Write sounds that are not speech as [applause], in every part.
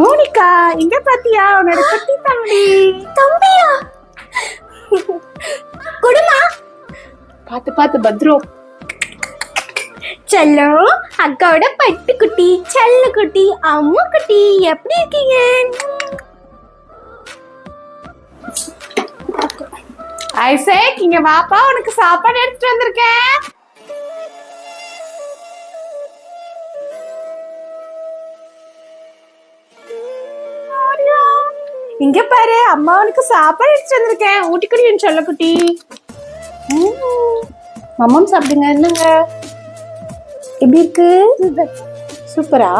Monica இங்க பாத்தியா? உன்னோட குட்டி தம்பி. தம்பியா? குடுமா. பாத்து பாத்து பத்ரம் செல்லம் அக்காவோட பட்டு குட்டி செல்ல குட்டி அம்மா குட்டி எப்படி இருக்கீங்க? ஐசேக் இங்க வாப்பா உனக்கு சாப்பாடு எடுத்துட்டு வந்திருக்கேன். இங்க பாரு அம்மா உனக்கு சாப்பாடு எடுத்துட்டு வந்திருக்கேன். ஊட்டிக்குடி என் செல்லக்குட்டி மம்மம் சாப்பிடுங்க என்னங்க? எப்படி இருக்கு? சூப்பரா?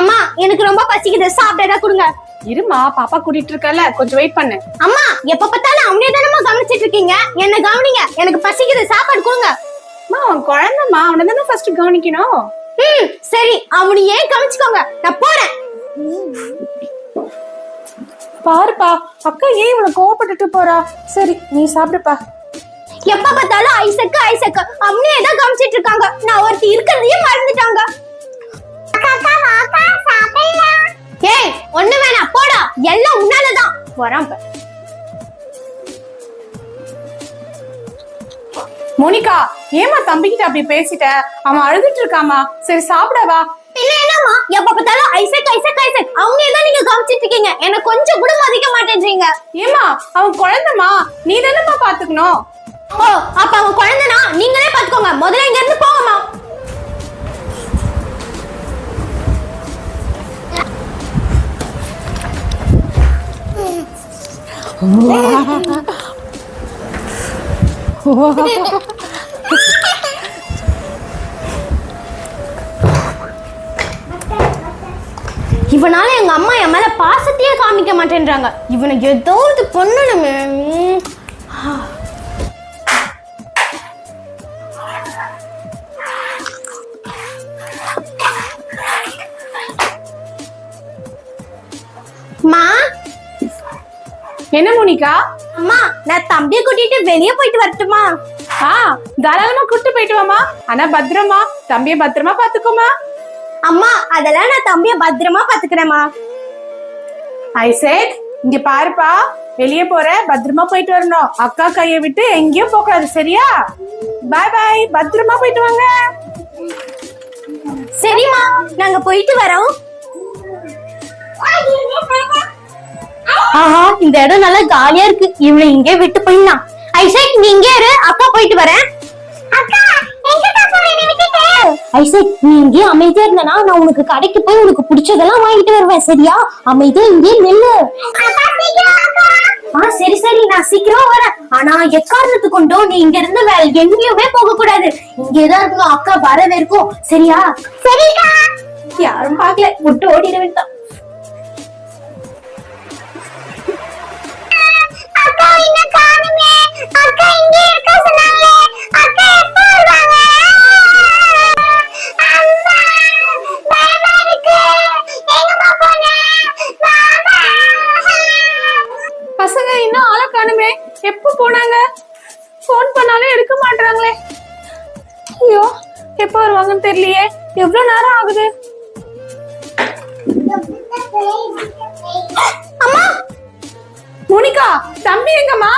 அம்மா எனக்கு ரொம்ப பசிக்குது. சாப்பிட்டதா கொடுங்க. இருமா பாப்பா கூட்டிட்டு இருக்கல கொஞ்சம் வெயிட் பண்ணு. அம்மா எப்ப பார்த்தாலும் அவனே தானம்மா கவனிச்சிட்டு இருக்கீங்க? என்ன கவனிங்க எனக்கு பசிக்குது. சாப்பாடு கொடுங்க. அம்மா அவன் குழந்தைமா அவனை தானே ஃபர்ஸ்ட் கவனிக்கணும். ம் சரி அவனு ஏன் கவனிச்சுக்கோங்க? நான் போறேன். பாருப்பா அக்கா ஏன் இவனை கோவப்பட்டுட்டு போறா? சரி நீ சாப்பிடுப்பா. எப்ப பார்த்தாலும் ஐசக்கு ஐசக்கு. அவனே தான் கவனிச்சிட்டு இருக்காங்க. நான் ஒருத்தி இருக்கிறதையே மறந்துட்டாங்க. ஏய் ஒண்ணு வேணாம் போடா. எல்லாம் உன்னாலதான். வரான். மோனிகா ஏமா தம்பிக்கிட்ட அப்படி பேசிட்ட? அவன் அழுதுட்டு இருக்காமா சரி சாப்பிடவா? பின்ன என்னம்மா? எப்ப பார்த்தாலும் ஐசக் ஐசக் ஐசக் அவனே தான் நீங்க இருக்கீங்க என்ன கொஞ்சம் கூட மதிக்க மாட்டேன்றீங்க. ஏமா அவன் குழந்தைமா நீ தானேமா பாத்துக்கணும். ஓ அப்ப அவன் குழந்தைனா நீங்களே பாத்துக்கோங்க. முதல்ல இங்க இருந்து போங்கம்மா. [laughs] இவனால எங்க அம்மா என் மேல பாசத்தையே காமிக்க மாட்டேன்றாங்க. இவனுக்கு ஏதோ இது பண்ணணுமே. ம். என்ன மோனிகா? அம்மா நான் தம்பியை கூட்டிட்டு வெளியே போயிட்டு வரட்டுமா? ஆ தாராளமா கூட்டு போயிட்டு வாமா ஆனா பத்திரமா. தம்பிய பத்திரமா பாத்துக்கோமா அம்மா அதெல்லாம் நான் தம்பியை பத்திரமா பாத்துக்கிறேம்மா. ஐசேக் இங்க பாருப்பா வெளியே போற பத்திரமா போயிட்டு வரணும். அக்கா கையை விட்டு எங்கேயும் போக கூடாது சரியா? பாய் பாய் பத்திரமா போயிட்டு வாங்க. சரிம்மா நாங்க போயிட்டு வரோம். ஆஹா இந்த இடம் நல்லா காலியா இருக்கு. இவனை இங்கே விட்டு போயிடலாம். ஐசக் நீ இங்கே இரு அக்கா போயிட்டு வரேன். ஐசக் நீ இங்கே அமைதியா இருந்தனா நான் உனக்கு கடைக்கு போய் உனக்கு பிடிச்சதெல்லாம் வாங்கிட்டு வருவேன் சரியா? அமைதியா இங்கே நில்லு. ஆ சரி சரி நான் சீக்கிரம் வரேன். ஆனா எக்காரணத்து கொண்டோ நீ இங்க இருந்து வேற எங்கேயுமே போக கூடாது இங்கேதான் இருக்கணும் அக்கா வர வரைக்கும் சரியா? சரிக்கா. யாரும் பாக்கல விட்டு ஓடிட வேண்டாம். எப்போ போனாங்க? ஃபோன் பண்ணாலும் எடுக்க மாட்டாங்களே ஐயோ எப்போ வருவாங்கன்னு தெரியலையே. எவ்வளவு நேரம் ஆகுது? அம்மா! மோனிகா தம்பி எங்கம்மா?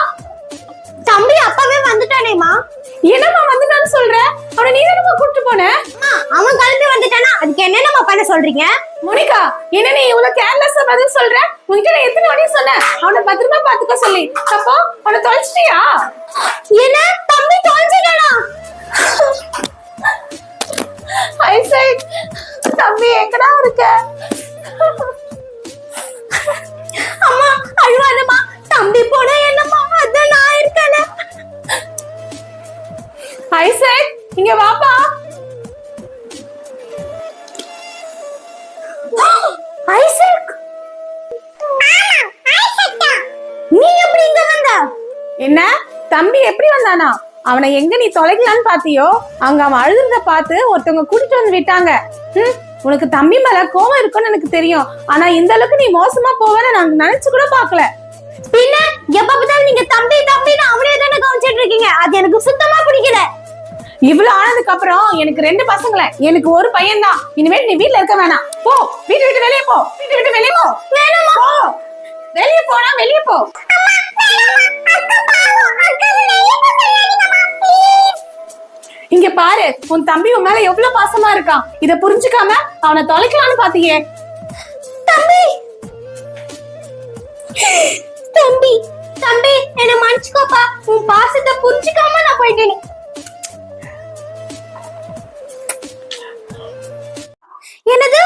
தம்பி அப்பவே வந்துட்டானேமா என்னம்மா வந்துட்டான்னு சொல்ற? அவனை நீ தானம்மா கூப்பிட்டு போன? பண்ண சொல்றீங்க? மோனிகா என்ன நீ இவ்வளவு கேர்லெஸ்ஸா பதில் சொல்ற? உன்கிட்ட நான் எத்தனை வாட்டி சொன்னேன். அவனை பத்திரமா பாத்துக்க சொல்லி. அப்போ அவனை தொலைச்சிட்டியா? என்ன? தம்பி தொலைஞ்சிட்டானா? ஐசக் தம்பி எங்கடா இருக்க? வந்தானா அவனை எங்க நீ தொலைக்கலான்னு பாத்தியோ? அங்க அவன் அழுதுறத பார்த்து ஒருத்தவங்க கூட்டிட்டு வந்து விட்டாங்க. உனக்கு தம்பி மேல கோவம் இருக்கும்னு எனக்கு தெரியும். ஆனா இந்த அளவுக்கு நீ மோசமா போவேன்னு நான் நினைச்சு கூட பாக்கல பின்ன எப்ப பார்த்தாலும் நீங்க தம்பி தம்பின்னு அவனே தானே கவனிச்சிட்டு இருக்கீங்க? அது எனக்கு சுத்தமா பிடிக்கல இவ்வளவு ஆனதுக்கு அப்புறம் எனக்கு ரெண்டு பசங்கள எனக்கு ஒரு பையன் தான் இனிமேல் நீ வீட்ல இருக்க வேணாம். போ வீட்டு விட்டு வெளியே போ. வீட்டு விட்டு வெளியே போ. வேணாமா? போ. வெளியே போனா வெளியே போ. இங்க பாரு உன் தம்பி உன் மேல எவ்வளவு பாசமா இருக்கான். இத புரிஞ்சுக்காம அவனை தொலைக்கலாம்னு பாத்தியே தம்பி! தம்பி தம்பி என்ன மன்னிச்சுக்கோப்பா. உன் பாசத்தை புரிஞ்சுக்காம நான் போயிட்டேன். என்னது?